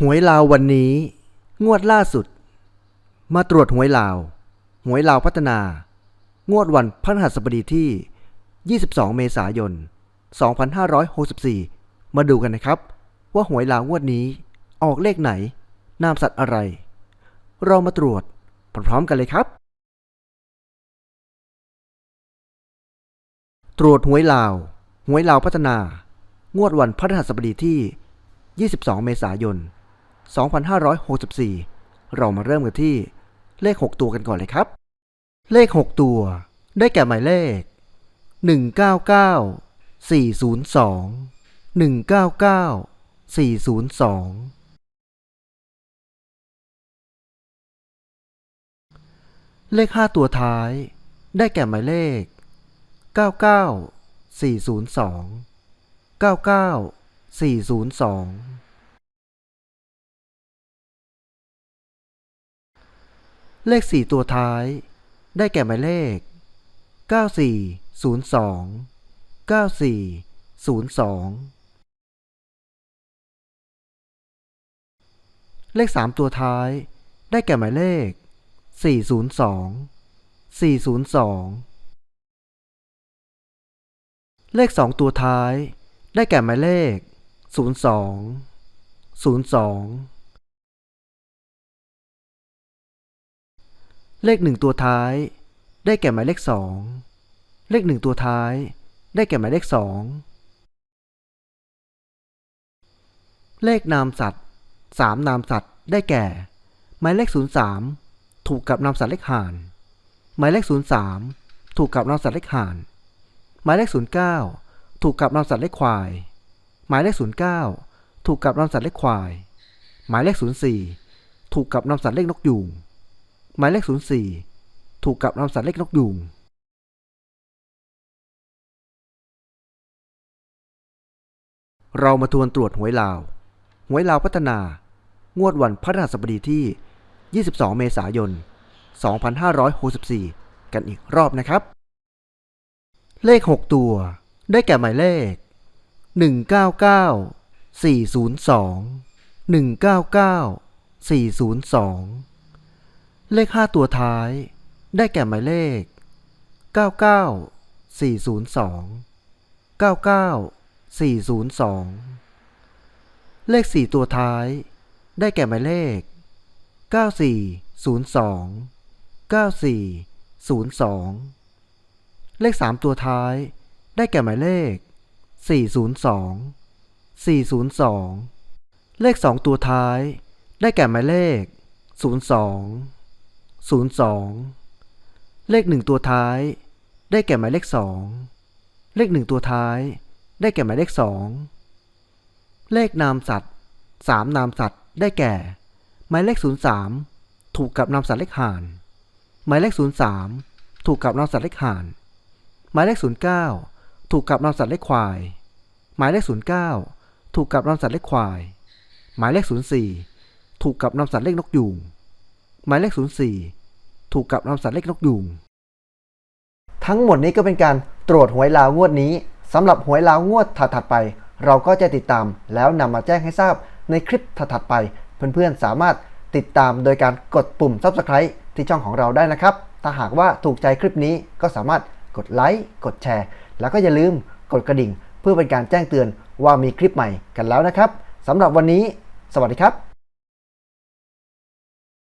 หวยลาววันนี้ งวดล่าสุด มาตรวจหวยลาว หวยลาวพัฒนา งวดวันพฤหัสบดีที่ 22 เมษายน 2564 มาดูกันนะครับ ว่าหวยลาวงวดนี้ออกเลขไหน นามสัตว์อะไร เรามาตรวจพร้อมๆกันเลยครับ ตรวจหวยลาว หวยลาวพัฒนา งวดวันพฤหัสบดีที่ 22 เมษายน 2564 2564 เรามาเริ่มกันที่เลข 6 ตัวกันก่อนเลยครับ เลข 6 ตัว ได้แก่หมายเลข 199 402 199 402เลข 5 ตัวท้าย ได้แก่หมายเลข 99402 99 402 เลข 4 ตัวท้าย ได้แก่หมายเลข 9402 9402 เลข 3 ตัวท้าย ได้แก่หมายเลข 402 402 เลข 2 ตัวท้าย ได้แก่หมายเลข 02 02 เลข1ตัวท้าย ได้แก่หมายเลข2เลข1ตัวท้าย ได้แก่หมายเลข2เลขนามสัตว์3นามสัตว์ ได้แก่ หมายเลข03ถูกกับนามสัตว์เลขห่าน หมายเลข03ถูกกับนามสัตว์เลขห่าน หมายเลข09ถูกกับนามสัตว์เลขควาย หมายเลข09ถูกกับนามสัตว์เลขควาย หมายเลข04ถูกกับนามสัตว์เลขนกยูง หมายเลข 04 ถูกกับนามสัตว์เลขนกยูงเรามาทวนตรวจหวยลาว หวยลาวพัฒนา งวดวันพฤหัสบดีที่ 22 เมษายน 2564 กันอีกรอบนะครับ เลข 6 ตัว ได้แก่หมายเลข 199 402 199 402 เลข 5 ตัวท้าย ได้แก่หมายเลข 99 402 99 402 เลข 4 ตัวท้าย ได้แก่หมายเลข 9402 9402 เลข 3 ตัวท้าย ได้แก่หมายเลข 402 402 เลข 2 ตัวท้าย ได้แก่หมายเลข 02 02 เลข1ตัวท้าย ได้แก่หมายเลข2เลข1ตัวท้าย ได้แก่หมายเลข2เลขนามสัตว์3นามสัตว์ ได้แก่ หมายเลข 03 ถูกกับนามสัตว์เลขห่าน หมายเลข 03 ถูกกับนามสัตว์เลขห่าน หมายเลข 09 ถูกกับนามสัตว์เลขควาย หมายเลข 09 ถูกกับนามสัตว์เลขควาย หมายเลข 04 ถูกกับนามสัตว์เลขนกยูง หมายเลข 04 ถูกกับนามสัตว์เลขนกยูงทั้งหมดนี้ก็เป็นการตรวจหวยลาวงวดนี้สำหรับหวยลาวงวดถัดๆไป เราก็จะติดตามแล้วนำมาแจ้งให้ทราบในคลิปถัดๆไป เพื่อนๆสามารถติดตามโดยการกดปุ่ม Subscribe ที่ช่องของเราได้นะครับ ถ้าหากว่าถูกใจคลิปนี้ก็สามารถกดไลค์กดแชร์ แล้วก็อย่าลืมกดกระดิ่ง เพื่อเป็นการแจ้งเตือนว่ามีคลิปใหม่กันแล้วนะครับสำหรับวันนี้ สวัสดีครับ